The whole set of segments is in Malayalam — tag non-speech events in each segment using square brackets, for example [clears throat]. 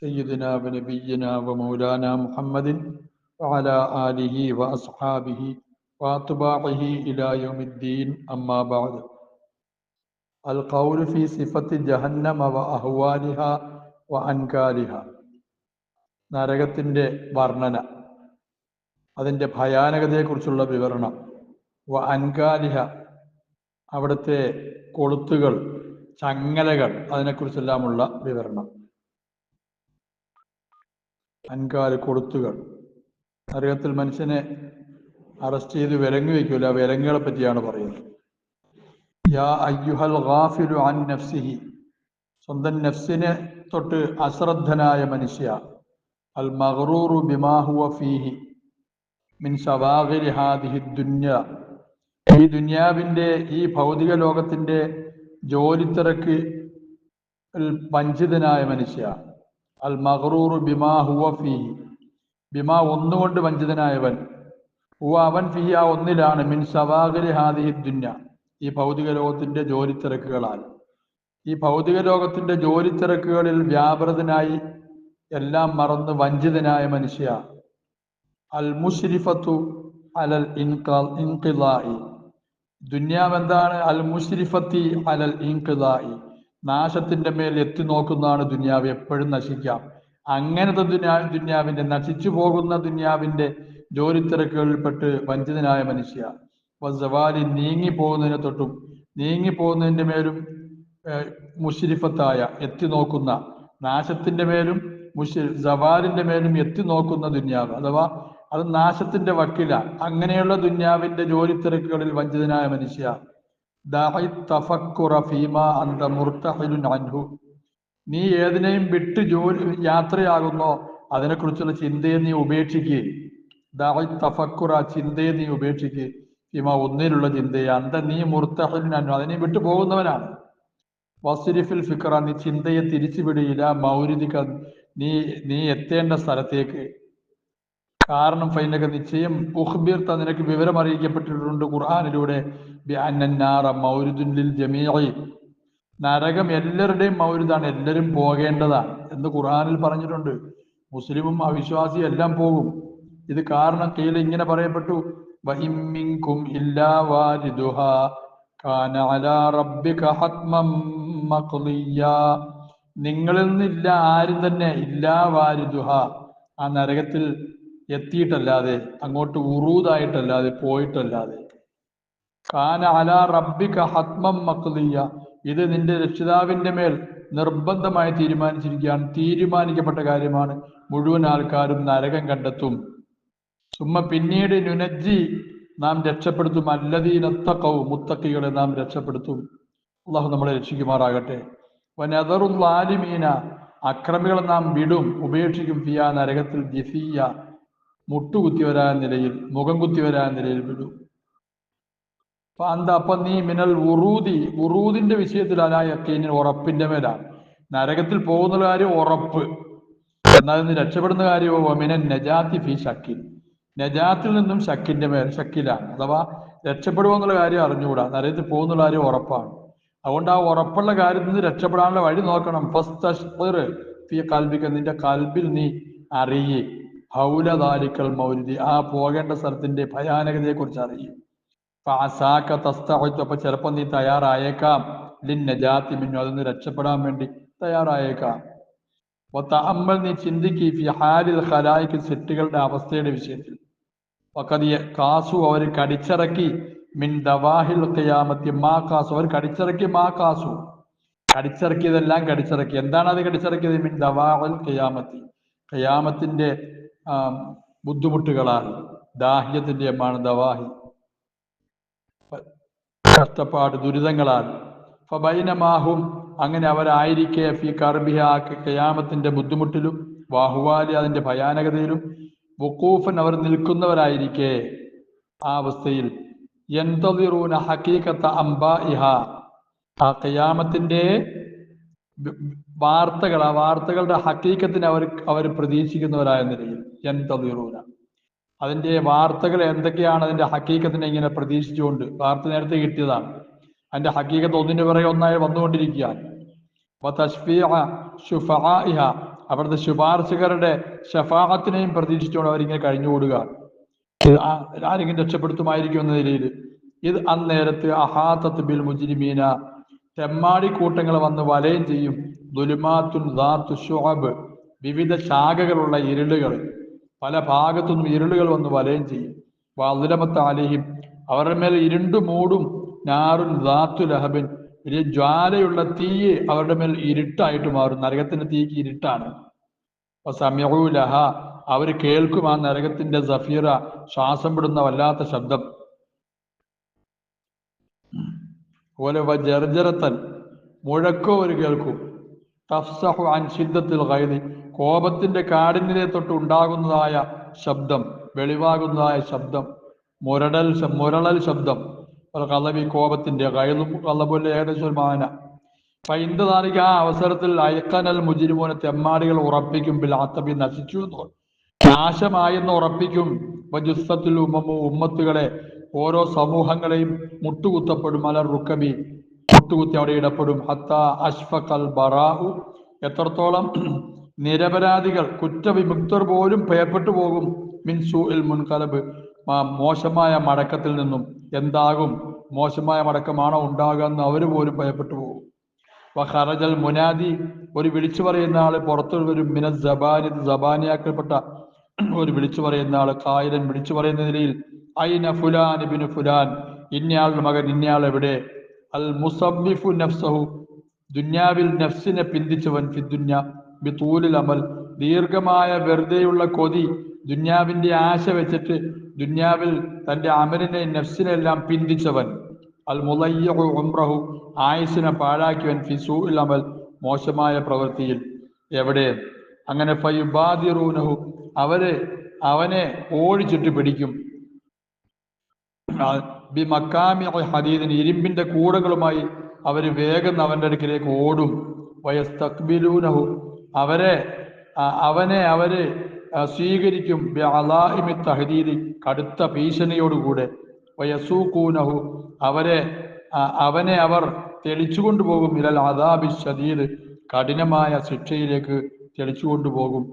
سيدنا ونبينا ومولانا محمد وعلى آله وأصحابه وأتباعه إلى يوم الدين أما بعد القول في صفة جهنم وأهوالها وأنكالها നരകത്തിൻ്റെ വർണ്ണന അതിൻ്റെ ഭയാനകതയെക്കുറിച്ചുള്ള വിവരണം വ അൻകാലിഹ അവിടുത്തെ കൊളുത്തുകൾ ചങ്ങലകൾ അതിനെക്കുറിച്ചെല്ലാമുള്ള വിവരണം അൻകാൽ കൊടുത്തുകൾ. നരകത്തിൽ മനുഷ്യനെ അറസ്റ്റ് ചെയ്ത് വിലങ്ങ് വയ്ക്കൂല. വിലങ്ങുകളെ പറ്റിയാണ് പറയുന്നത്. യാ അയ്യുഹൽ ഗാഫിലു അൻ നഫ്സിഹി. സ്വന്തം നഫ്സിനെ തൊട്ട് അശ്രദ്ധനായ മനുഷ്യ. അൽ മഹറൂറു ബിമാ ഹുവ ഫീഹി മിൻ ശവാഗിരി ഹാദിഹി ദുന്യ. ഈ ദുന്യാവിന്റെ ഈ ഭൗതിക ലോകത്തിന്റെ ജോലിത്തിരക്ക് വഞ്ചിതനായ മനുഷ്യ. അൽ മഗ്റൂറു ബിമാ ഹുവ ഫീഹി ബിമാ ഒന്നുകൊണ്ട് വഞ്ചിതനായവൻ. ഹുവ അവൻ ഫീഹി ആ ഒന്നിലാണ്. മിൻ ശവാഗിരി ഹാദിഹി ദുന്യ. ഈ ഭൗതിക ലോകത്തിന്റെ ജോലിത്തിരക്കുകളാൽ. ഈ ഭൗതിക ലോകത്തിന്റെ ജോലിത്തിരക്കുകളിൽ വ്യാപൃതനായി എല്ലാം മറന്ന് വഞ്ചിതനായ മനുഷ്യ. അൽ മുഷ്രിഫത്തു അലൽ ഇൻകിലായി ദുന്യാവ് എന്താണ്? അൽ മുഷ്രിഫത്തി അലൽ ഇൻകിലായി നാശത്തിന്റെ മേൽ എത്തി നോക്കുന്നതാണ് ദുന്യാവ് എപ്പോഴും നശിക്കാം. അങ്ങനത്തെ ദുന്യാ ദുന്യാവിന്റെ നശിച്ചു പോകുന്ന ദുന്യാവിന്റെ ജോലിത്തിരക്കുകളിൽപ്പെട്ട് വഞ്ചിതനായ മനുഷ്യ. വസവാലി നീങ്ങി പോകുന്നതിനെ തൊട്ടും നീങ്ങി പോകുന്നതിന്റെ മേലും മുഷിരിഫത്തായ എത്തി നോക്കുന്ന നാശത്തിന്റെ മേലും മുഷി ജവാലിന്റെ മേലും എത്തി നോക്കുന്ന ദുന്യാവ്. അഥവാ അത് നാശത്തിന്റെ വക്കില. അങ്ങനെയുള്ള ദുന്യാവിന്റെ ജോലി തിരക്കുകളിൽ വഞ്ചിതനായ മനുഷ്യ. അൻഹു. നീ ഏതിനെയും വിട്ട് ജോലി യാത്രയാകുന്നോ അതിനെക്കുറിച്ചുള്ള ചിന്തയെ നീ ഉപേക്ഷിക്കുക ദാഹി തഫക്കുറ ചിന്തയെ നീ ഉപേക്ഷിക്കുക ഫീമ ഒന്നിലുള്ള ചിന്തയെ. അന്ത നീ മുർത്തഹിലിൻ അൻഹു. അതിനെ വിട്ടു പോകുന്നവനാണ്. വസിരിഫിൽ ഫിക്ര നീ ചിന്തയെ തിരിച്ചുവിടിയില്ല മൗരിദിക. നീ നീ എത്തേണ്ട സ്ഥലത്തേക്ക്. കാരണം ഫൈനൊക്കെ നിശ്ചയം ഉഹ്ബീർത്ത നിനക്ക് വിവരം അറിയിക്കപ്പെട്ടിട്ടുണ്ട് ഖുർആാനിലൂടെ നരകം എല്ലാവരുടെയും മൗരുദാണ് എല്ലാവരും പോകേണ്ടതാണ് എന്ന് ഖുർആാനിൽ പറഞ്ഞിട്ടുണ്ട്. മുസ്ലിമും അവിശ്വാസിയും എല്ലാം പോകും. ഇത് കാരണം കീഴിൽ ഇങ്ങനെ പറയപ്പെട്ടു. നിങ്ങളിൽ നിന്നില്ല ആരും തന്നെ ഇല്ലാ വാരിദുഹ. ആ നരകത്തിൽ എത്തിയിട്ടല്ലാതെ അങ്ങോട്ട് ഉറൂതായിട്ടല്ലാതെ പോയിട്ടല്ലാതെ. കാന അല റബ്ബിക ഹത്മം മക്കുതിയ ഇത് നിന്റെ രക്ഷിതാവിന്റെ മേൽ നിർബന്ധമായി തീരുമാനിച്ചിരിക്കുകയാണ്. തീരുമാനിക്കപ്പെട്ട കാര്യമാണ് മുഴുവൻ ആൾക്കാരും നരകം കണ്ടെത്തും. സുമ്മ പിന്നീട് നുനജ്ജി നാം രക്ഷപ്പെടുത്തും. അല്ലതീനത്തക്കവും മുത്തക്കികളെ നാം രക്ഷപ്പെടുത്തും. അള്ളാഹു നമ്മളെ രക്ഷിക്കുമാറാകട്ടെ. വനദറുല്ലാലിമീന അക്രമികളെ നാം വിടും ഉപേക്ഷിക്കും ഫിയ നരകത്തിൽ ജിഫിയ മുട്ടുകുത്തി വരാൻ നിലയിൽ മുഖം കുത്തി വരാൻ നിലയിൽ വിടു. അപ്പൊ എന്താ അപ്പൊ നീ മിനൽ ഉറൂതി ഉറൂദിന്റെ വിഷയത്തിൽ അലായക്കീനിന് ഉറപ്പിന്റെ മേലാണ്. നരകത്തിൽ പോകുന്ന കാര്യം ഉറപ്പ്. എന്നാൽ നിന്ന് രക്ഷപ്പെടുന്ന കാര്യമോ? മിനൻ നജാത്തി ഫി ഷക്കിൻ. നജാത്തിൽ നിന്നും ഷക്കിന്റെ മേൽ ഷക്കിലാണ്. അഥവാ രക്ഷപ്പെടുമെന്നുള്ള കാര്യം അറിഞ്ഞുകൂടാ. നരകത്തിൽ പോകുന്നുള്ള കാര്യം ഉറപ്പാണ്. അതുകൊണ്ട് ആ ഉറപ്പുള്ള കാര്യത്തിൽ നിന്ന് രക്ഷപ്പെടാനുള്ള വഴി നോക്കണം. ഫി കൽബിക്ക നിന്റെ കൽബിൽ നീ അറിയേ. ഹൗലദാലിക്കൽ മൗലിദി. ആ പോകേണ്ട സ്ഥലത്തിന്റെ ഭയാനകതയെ കുറിച്ച് അറിയും അപ്പൊ ചിലപ്പോൾ നീ തയ്യാറായേക്കാം. ലിന്നജാത്തി മിന്നു അതൊന്ന് രക്ഷപ്പെടാൻ വേണ്ടി തയ്യാറായേക്കാം. അമ്മൽ നീ ചിന്തിക്ക് ഫി ഹാലിൽ ഹലായിക്ക് സെറ്റുകളുടെ അവസ്ഥയുടെ വിഷയത്തിൽ. പക്കതിയെ കാസു അവർ കടിച്ചിറക്കി. മിൻ ദവാഹിൽ ഖിയാമത്തി മാ കാസു. അവർ കടിച്ചിറക്കി മാ കാസു. കടിച്ചിറക്കിയതെല്ലാം കടിച്ചിറക്കി. എന്താണ് അത് കടിച്ചിറക്കിയത്? മിൻ ദവാഹിൽ ഖിയാമത്തി. ഖിയാമത്തിന്റെ ബുദ്ധിമുട്ടുകളാൽ ദാഹ്യത്തിന്റെ അമ്മാണ് ദവാഹി. കഷ്ടപ്പാട് ദുരിതങ്ങളാൽ ഫബൈനമാഹും അങ്ങനെ അവരായിരിക്കെ ഫി കർബിഹ കയാമത്തിന്റെ ബുദ്ധിമുട്ടിലും വാഹുവാലി അതിന്റെ ഭയാനകതയിലും വക്കൂഫൻ അവർ നിൽക്കുന്നവരായിരിക്കെ. ആ അവസ്ഥയിൽ എന്തതിറൂന ഹക്കീക്കത്ത അംബ ഇഹ ആ കയാമത്തിന്റെ വാർത്തകൾ ആ വാർത്തകളുടെ ഹക്കീക്കത്തിന് അവർ അവർ പ്രതീക്ഷിക്കുന്നവരായ നിലയിൽ. എന്തതിറൂന അതിന്റെ വാർത്തകൾ എന്തൊക്കെയാണ് അതിന്റെ ഹക്കീക്കത്തിനെ ഇങ്ങനെ പ്രതീക്ഷിച്ചുകൊണ്ട്? വാർത്ത നേരത്തെ കിട്ടിയതാണ്. അതിന്റെ ഹക്കീക്കത്ത് ഒന്നിനു പിറകെ ഒന്നായി വന്നുകൊണ്ടിരിക്കുകയാണ് അവിടുത്തെ ശുപാർശകരുടെ ഷഫാഹത്തിനെയും പ്രതീക്ഷിച്ചുകൊണ്ട് അവരിങ്ങനെ കഴിഞ്ഞുകൂടുക. ആരെങ്കിലും രക്ഷപ്പെടുത്തുമായിരിക്കും എന്ന നിലയിൽ. ഇത് അന്നേരത്ത് അഹാത്തത്ത് ബിൽ മുജിരിമീന തെമ്മാടി കൂട്ടങ്ങൾ വന്ന് വലയം ചെയ്യും. ദുലുമാത്തുൻ ദാത്തു ഷുഅബ് വിവിധ ശാഖകളുള്ള ഇരുളുകൾ. പല ഭാഗത്തുനിന്നും ഇരുളുകൾ വന്ന് വലയം ചെയ്യും. വാദുരമത്ത് അലിഹിം. അവരുടെ മേൽ ഇരുണ്ടു മൂടും ഞാറുൻ ദാത്തു ലഹബിൻ. വലിയ ജ്വാലയുള്ള തീയെ അവരുടെ മേൽ ഇരുട്ടായിട്ട് മാറും. നരകത്തിന്റെ തീക്ക് ഇരുട്ടാണ്. സമയലഹ അവർ കേൾക്കും ആ നരകത്തിന്റെ സഫീറ ശ്വാസം വിടുന്ന വല്ലാത്ത ശബ്ദം. അതുപോലെ ജർജറത്തൻ. മുഴക്കോ അവർ കേൾക്കും. തഫ്സഹു അൻ ശിദ്ധത്തിൽ ഖൈദി കോപത്തിന്റെ കാഠിന്യത്തെ തൊട്ട് ഉണ്ടാകുന്നതായ ശബ്ദം വെളിവാകുന്നതായ ശബ്ദം മുരടൽ മുരളൽ ശബ്ദം. കലവി കോപത്തിന്റെ കയലും കള്ളപോലെ ഏകദേശം ഒരു മാന. പൈന്തതാനിക്ക് ആ അവസരത്തിൽ അയക്കനൽ മുജിരിമോനെ തെമ്മാടികൾ ഉറപ്പിക്കും ബിലാത്തബി നശിച്ചു എന്ന് നാശമായെന്ന് ഉറപ്പിക്കും. വജുസ്സത്തിൽ ഉമ്മ ഉമ്മത്തുകളെ ഓരോ സമൂഹങ്ങളെയും മുട്ടുകുത്തപ്പെടും. അലർ റുക്കബി മുട്ടുകുത്തി അവിടെ ഇടപെടും ഹത്ത അഷ്ഫഖൽ ബറാഹു എത്രത്തോളം [clears throat] നിരപരാധികൾ കുറ്റവിമുക്തർ പോലും ഭയപ്പെട്ടു പോകും. മിൻസു ഇൽ മുൻകലബ്. മോശമായ മടക്കത്തിൽ നിന്നും എന്താകും? മോശമായ മടക്കമാണോ ഉണ്ടാകുക എന്ന് അവർ പോലും ഭയപ്പെട്ടു പോകും. വഖറജൽ മുനാദി. ഒരു വിളിച്ചു പറയുന്ന ആൾ പുറത്തു വരും. മിന ജബാനി ജബാനിയാക്കപ്പെട്ട ഒരു വിളിച്ചു പറയുന്ന ആൾ കായലൻ വിളിച്ചു പറയുന്ന നിലയിൽ ഐന ഫുലാൻ ബിന് ഫുലാൻ? ഇന്നയാളുടെ മകൻ ഇന്നയാൾ എവിടെ? അൽ മുസബിഫു നഫ്സഹു. ദുന്യാവിൽ നഫ്സിനെ പിന്തിച്ചവൻ ഫി ദുന്യ ബിത്തൂലിൽ അമൽ. ദീർഘമായ വെറുതെയുള്ള കൊതി ദുന്യാവിന്റെ ആശ വെച്ചിട്ട് ദുന്യാവിൽ തന്റെ അമലിനെ നഫ്സിനെല്ലാം പിന്തിച്ചവൻ. അൽ മുലയ്യഹു ഉംറഹു ആയുസിനെ പാഴാക്കിയവൻ ഫിസു അമൽ മോശമായ പ്രവൃത്തിയിൽ. എവിടെ? അങ്ങനെ ഫയുബാദിറൂനഹു അവരെ അവനെ ഓടിച്ചിട്ട് പിടിക്കും ബി മക്കാമി ഹദീദിന് ഇരുമ്പിന്റെ കൂടകളുമായി അവർ വേഗം അവന്റെ അടുക്കിലേക്ക് ഓടും. വയസ്തക്ബിലൂനഹു. അവരെ അവനെ അവർ സ്വീകരിക്കും. ബി തഹദീദി കടുത്ത ഭീഷണിയോടുകൂടെ. വയസൂക്കൂനഹു അവരെ അവനെ അവർ തെളിച്ചു കൊണ്ടുപോകും ഇരൽ അദാബി ഷദീദ് കഠിനമായ ശിക്ഷയിലേക്ക് തെളിച്ചു കൊണ്ടുപോകും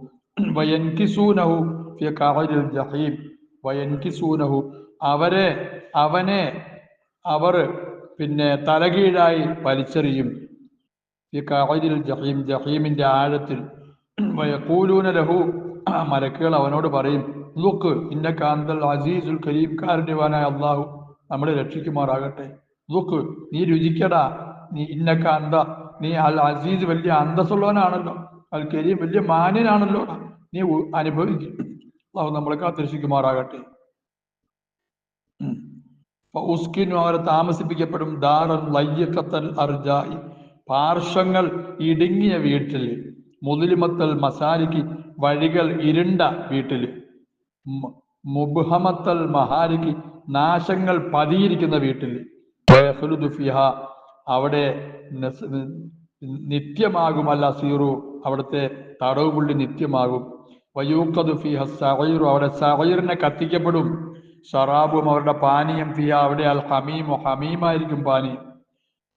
വയൻകിസൂനഹു ഫി കഅരിൽ ജഹീം. വയൻകിസൂനഹു അവരെ അവനെ അവർ പിന്നെ തലകീഴായി വലിച്ചെറിയും. ഈ കഅരിൽ ജഹീം ജഹീമിന്റെ ആഴത്തിൽ കൂലൂന ലഹു മലക്കുകൾ അവനോട് പറയും ലുക്ക് ഇന്ന കാന്തൽ അസീസുൽ കരീം കാരുണ്യവാനായ അള്ളാഹു നമ്മളെ രക്ഷിക്കുമാറാകട്ടെ. ലുക്ക് നീ രുചിക്കടാ. നീ ഇന്ന കാന്ത നീ അൽ അസീസ് വലിയ അന്തസ്സുള്ളവനാണല്ലോ. അൽ കരീം വലിയ മാന്യനാണല്ലോ നീ അനുഭവിക്കും. അള്ളാഹു നമ്മളെ കാത്തിരക്ഷിക്കുമാറാകട്ടെ. ഉസ്കിനു അവർ താമസിപ്പിക്കപ്പെടും. ദാറൻ ലയ്യക്കത്തൽ അർജായി. പാർശ്വങ്ങൾ ഇടുങ്ങിയ വീട്ടിൽ. മുതിലിമത്തൽ മസാലിക്ക് വഴികൾ ഇരുണ്ട വീട്ടിൽ. മുബുഹമത്തൽ മഹാലിക്ക് നാശങ്ങൾ പതിയിരിക്കുന്ന വീട്ടിൽ. അവിടെ നിത്യമാകുമല്ല സീറു. അവിടുത്തെ തടവുപുള്ളി നിത്യമാകും. വയൂക്കതു ഫിഹ സഹീറു അവിടെ സഹൈറിനെ കത്തിക്കപ്പെടും. ഷറാബും അവരുടെ പാനീയം ഫിയ അവിടെ അൽ ഹമീമോ ഹമീമായിരിക്കും പാനീയം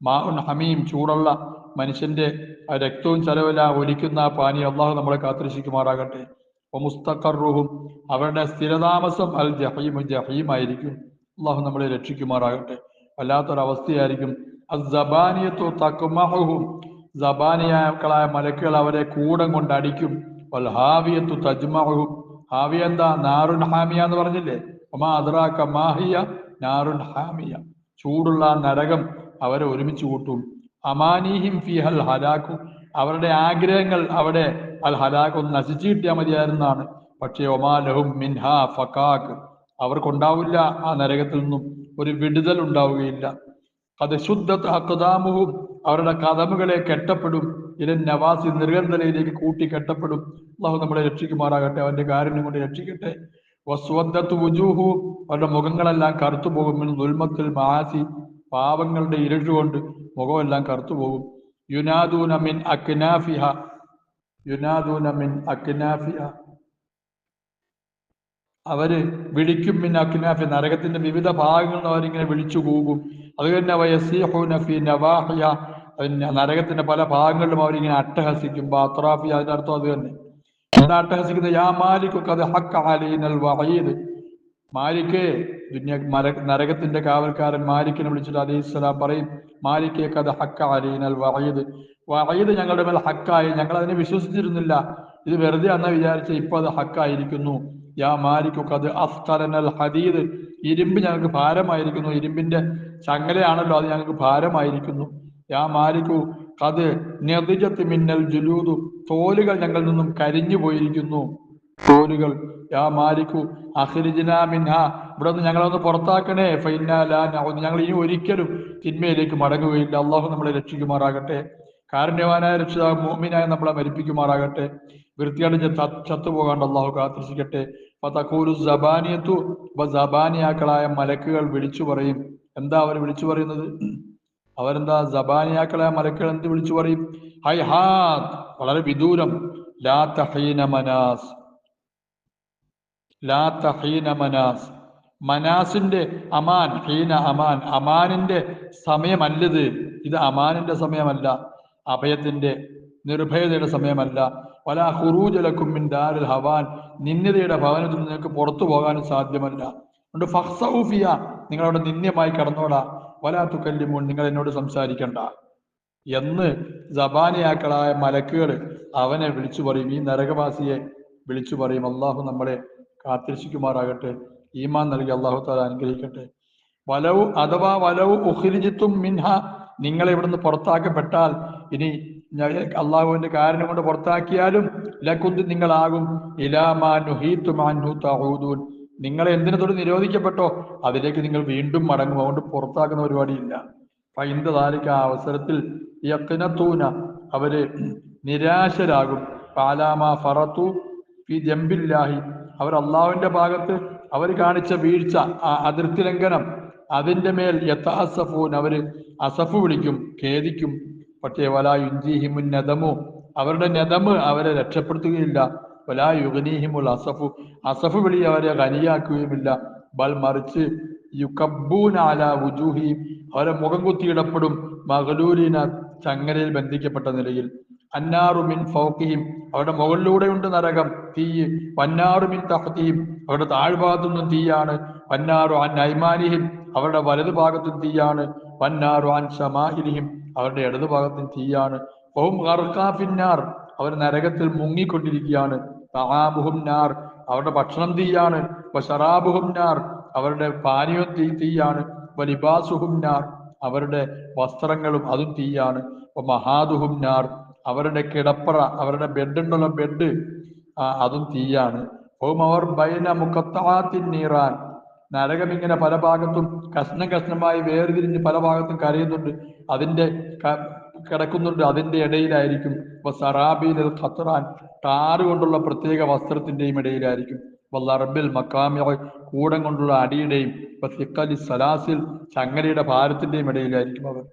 മാ ഉൻ ഹമീം ചൂടുള്ള മനുഷ്യന്റെ രക്തവും ചെലവെല്ലാം ഒലിക്കുന്ന ആ പാനീയം അള്ളാഹു നമ്മളെ കാത്തിരക്ഷിക്കുമാറാകട്ടെ. മുസ്തഖറുഹും അവരുടെ സ്ഥിരതാമസം അൽ ജഹീമു ജഹീമായിരിക്കും. അള്ളാഹു നമ്മളെ രക്ഷിക്കുമാറാകട്ടെ. വല്ലാത്തൊരവസ്ഥയായിരിക്കും. അസബാനിയത്തു തക്കുമഹും ജബാനിയാക്കളായ മലക്കുകൾ അവരെ കൂടം കൊണ്ട് അടിക്കും. വൽ ഹാവിയത്തു തജ്മഹും ഹാവിയ എന്താ? നാറുൻ ഹാമിയ എന്ന് പറഞ്ഞില്ലേ? ഒമാ മാഹിയ നാറുൻ ഹാമിയ. ചൂടുള്ള നരകം അവരെ ഒരുമിച്ച് കൂട്ടും. അമാനീഹിം ഫിഹൽ ഹലാഖു. അവരുടെ ആഗ്രഹങ്ങൾ അവിടെ അൽ ഹലാക്ക് ഒന്ന് നശിച്ചു കിട്ടിയാൽ മതിയായിരുന്നാണ്. പക്ഷേ ഒമാലഹും മിൻഹ ഫക്കാക്ക് അവർക്കുണ്ടാവില്ല ആ നരകത്തിൽ നിന്നും ഒരു വിടുതൽ ഉണ്ടാവുകയില്ല. അത് ശുദ്ധ അക്കദാമുഹും അവരുടെ കഥമുകളെ കെട്ടപ്പെടും. ഇരൻ നവാസി നിർഗന്ധനയിലേക്ക് കൂട്ടി കെട്ടപ്പെടും. അള്ളാഹു നമ്മളെ രക്ഷിക്കുമാറാകട്ടെ. അവന്റെ കാരണം കൊണ്ട് രക്ഷിക്കട്ടെ. വസ്വദ്ദത്തു വുജൂഹു അവരുടെ മുഖങ്ങളെല്ലാം കറുത്തു പോകും മിൻ ദുൽമത്തിൽ മാസി പാവങ്ങളുടെ ഇരുട്ടുകൊണ്ട് മുഖമെല്ലാം കറുത്തു പോകും യുനാദൂന മിൻ അക്നാഫിഹ യുനാദൂന മിൻ അക്നാഫിഹ. അവർ വിളിക്കും മിൻ അക്നാഫി നരകത്തിന്റെ വിവിധ ഭാഗങ്ങളിൽ അവരിങ്ങനെ വിളിച്ചു കൂകും. അത് തന്നെ വയസീഹൂന ഫി നവാഹിയ നരകത്തിന്റെ പല ഭാഗങ്ങളിലും അവരിങ്ങനെ അട്ടഹസിക്കും. ബാത്രാഫി അതിന്റെ അർത്ഥം അത് തന്നെ. എന്താ അട്ടഹസിക്കുന്നത് യാ മാലിക്കൊക്കെ അത് ഹക്ക അലീനൽ വഹീദ്. മാലിക്ക് ദുന്യ നരകത്തിന്റെ കാവൽക്കാരൻ മാലിക്കിനെ വിളിച്ചിട്ട് അലൈഹി സ്വലാം പറയും മാലിക്കേ കഥ ഹക്ക അലീനൽ വഹീദ്. വഹീദ് ഞങ്ങളുടെ മേൽ ഹക്കായി ഞങ്ങൾ അതിനെ വിശ്വസിച്ചിരുന്നില്ല. ഇത് വെറുതെ അന്ന് വിചാരിച്ച ഇപ്പൊ അത് ഹക്കായിരിക്കുന്നു. യാ മാലിക്കു അത് അസ്തലനൽ ഹദീദ്. ഇരുമ്പ് ഞങ്ങൾക്ക് ഭാരമായിരിക്കുന്നു. ഇരുമ്പിന്റെ ചങ്ങലയാണല്ലോ അത് ഞങ്ങൾക്ക് ഭാരമായിരിക്കുന്നു. യാ മാലിക്കു കത് നിർദിജത്ത് മിന്നൽ ജുലൂതു തോലുകൾ ഞങ്ങളിൽ നിന്നും കരിഞ്ഞു പോയിരിക്കുന്നു. തോലുകൾ യാ മാലിക്കു അഖ്രിജ്നാ മിൻഹ ഇവിടെ നിന്ന് ഞങ്ങളൊന്ന് പുറത്താക്കണേ. ഫൈനാ ലാ നഊദ് ഞങ്ങൾ ഇനി ഒരിക്കലും തിന്മയിലേക്ക് മടങ്ങുകയില്ല. അള്ളാഹു നമ്മളെ രക്ഷിക്കുമാറാകട്ടെ. കാരുണ്യവാനായ രക്ഷിതാവ് മോമിനായ നമ്മളെ മരിപ്പിക്കുമാറാകട്ടെ. വൃത്തിയടിച്ച് ചത്തുപോകാണ്ട് അള്ളാഹു കാത്തിരിക്കട്ടെ. ഫതഖൂലു സബാനിയത്തു അപ്പൊ സബാനിയാക്കളായ മലക്കുകൾ വിളിച്ചു പറയും. എന്താ അവർ വിളിച്ചു പറയുന്നത്? അവരെന്താ ജബാനിയാക്കളെ മലക്കുകൾ എന്ത് വിളിച്ചു പറയും? ഹൈ ഹാത് വളരെ വിദൂരം. ലാ തഹീന മനാസ്. ലാ തഹീന മനാസ്. മനാസിന്റെ അമാൻ ഹീന അമാൻ. അമാനിന്റെ സമയമല്ലത്. ഇത് അമാനിന്റെ സമയമല്ല. അഭയത്തിന്റെ നിർഭയതയുടെ സമയമല്ല. വല ഹുറൂജലക്കും മിൻ ഹവാൻ. നിന്ദിതയുടെ ഭവനത്തിൽ നിങ്ങൾക്ക് പുറത്തു പോകാനും സാധ്യമല്ല. അതുകൊണ്ട് ഫഹ്സൌഫിയ നിങ്ങളവിടെ നിന്ദ്യമായി കടന്നോടാ. വലാ തുക്കല്ലിമൂൺ നിങ്ങൾ എന്നോട് സംസാരിക്കണ്ട. എന്ന് ജബാനിയാക്കളായ മലക്കുകൾ അവനെ വിളിച്ചു പറയും. ഈ നരകവാസിയെ വിളിച്ചു പറയും. അള്ളാഹു നമ്മളെ കാത്തിരക്ഷിക്കുമാറാകട്ടെ. ഈമാൻ നൽകി അള്ളാഹു താല അനുഗ്രഹിക്കട്ടെ. വലവ് അഥവാ വലവ് ഉഹിരിജിത്തും മിൻഹ നിങ്ങളെ ഇവിടുന്ന് പുറത്താക്കപ്പെട്ടാൽ ഇനി അള്ളാഹുവിന്റെ കാരണം കൊണ്ട് പുറത്താക്കിയാലും ലക്കുന്ത് നിങ്ങളാകും. ഇലാമാ നിങ്ങളെ എന്തിനു തൊട്ട് നിരോധിക്കപ്പെട്ടോ? അതിലേക്ക് നിങ്ങൾ വീണ്ടും മടങ്ങും. അതുകൊണ്ട് പുറത്താക്കുന്ന പരിപാടിയില്ല. പൈന്ത താലിക്ക് ആ അവസരത്തിൽ യക്കിനത്തൂന അവർ നിരാശരാകും. പാലാമ ഫറത്തു ഫി ജംബില്ലാഹി. അവർ അള്ളാഹുവിന്റെ ഭാഗത്ത് അവർ കാണിച്ച വീഴ്ച ആ അതിർത്തി ലംഘനം അതിന്റെ മേൽ യഥാസഫൂൻ അവർ അസഫ് വിളിക്കും ഖേദിക്കും. പക്ഷേ വലാ യുഞ്ചിഹിമുൻ നദമു. അവരുടെ നദമ് അവരെ രക്ഷപ്പെടുത്തുകയില്ല. വലാ യുഗനീഹിമുൽ അസഫു. അസഫ് വിളി അവരെ ഖനിയാക്കുകയുമില്ല. ബൽ മറിച്ച് യുക്കബൂൻ അല വുജൂഹിയും അവരെ മുഖം കുത്തിയിടപ്പെടും മകളൂരിന ചങ്ങലയിൽ ബന്ധിക്കപ്പെട്ട നിലയിൽ. അന്നാറു മിൻ ഫൗക്കിയും അവരുടെ മുകളിലൂടെയുണ്ട് നരകം തീ പന്നാറുമിൻ തഹത്തിയും അവരുടെ താഴ്ഭാഗത്തു നിന്നും തീയാണ്. പന്നാറു അൻ നൈമാനിഹിം അവരുടെ വലതു ഭാഗത്തും തീയാണ്. പന്നാറു അൻ ഷമാഹിലിഹിം അവരുടെ ഇടതുഭാഗത്തും തീയാണ്. ഓം ഗർഖാഫിന്നാർ അവർ നരകത്തിൽ മുങ്ങിക്കൊണ്ടിരിക്കുകയാണ്. നാർ അവരുടെ ഭക്ഷണം തീയാണ്. നാർ അവരുടെ പാനീയം തീ തീയാണ്. വലിബാസുഹും നാർ അവരുടെ വസ്ത്രങ്ങളും അതും തീയാണ്. മഹാദുഹും നാർ അവരുടെ കിടപ്പറ അവരുടെ ബെഡുണ്ടുള്ള ബെഡ് അതും തീയാണ്. അവർ ബൈന മുഖത്താത്തിൻ നീറാൻ നരകം ഇങ്ങനെ പല ഭാഗത്തും കഷ്ണം കഷ്ണമായി വേർതിരിഞ്ഞ് പല ഭാഗത്തും കരയുന്നുണ്ട്. അതിന്റെ കിടക്കുന്നുണ്ട് അതിന്റെ ഇടയിലായിരിക്കും. ഇപ്പൊ സറാബിൽ ഖത്റാൻ ടാറ് കൊണ്ടുള്ള പ്രത്യേക വസ്ത്രത്തിന്റെയും ഇടയിലായിരിക്കും. വല്ലറബിൽ മക്കാമിയ കൂടം കൊണ്ടുള്ള അടിയുടെയും സിക്കലി സലാസിൽ ചങ്ങലയുടെ ഭാരത്തിന്റെയും ഇടയിലായിരിക്കും അവർ.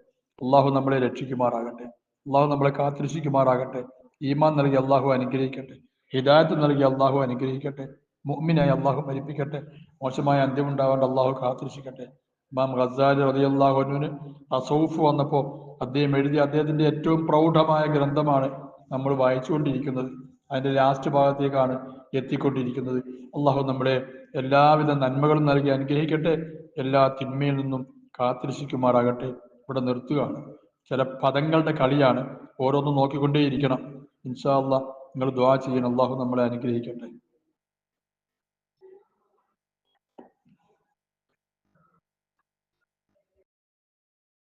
അള്ളാഹു നമ്മളെ രക്ഷിക്കുമാറാകട്ടെ. അള്ളാഹു നമ്മളെ കാത്തിരിക്കുമാറാകട്ടെ ഈമാൻ നൽകി അള്ളാഹു അനുഗ്രഹിക്കട്ടെ. ഹിദായത്ത് നൽകി അള്ളാഹു അനുഗ്രഹിക്കട്ടെ. മുഅ്മിനായി അള്ളാഹു മരിപ്പിക്കട്ടെ. മോശമായ അന്ത്യമുണ്ടാവേണ്ട അള്ളാഹു കാത്തിരക്ഷിക്കട്ടെ. ഇമാം ഖസാലി റളിയല്ലാഹുവിന് അസൗഫ് വന്നപ്പോൾ അദ്ദേഹം എഴുതിയ അദ്ദേഹത്തിന്റെ ഏറ്റവും പ്രൗഢമായ ഗ്രന്ഥമാണ് നമ്മൾ വായിച്ചുകൊണ്ടിരിക്കുന്നത്. അതിന്റെ ലാസ്റ്റ് ഭാഗത്തേക്കാണ് എത്തിക്കൊണ്ടിരിക്കുന്നത്. അള്ളാഹു നമ്മുടെ എല്ലാവിധ നന്മകളും നൽകി അനുഗ്രഹിക്കട്ടെ. എല്ലാ തിന്മയിൽ നിന്നും കാത്തിരക്ഷിക്കുമാറാകട്ടെ. ഇവിടെ നിർത്തുകയാണ്. ചില പദങ്ങളുടെ കളിയാണ് ഓരോന്നും നോക്കിക്കൊണ്ടേയിരിക്കണം. ഇൻഷാ അള്ളാഹ് നിങ്ങൾ ദ്വാ ചെയ്യണം. അള്ളാഹു നമ്മളെ അനുഗ്രഹിക്കട്ടെ.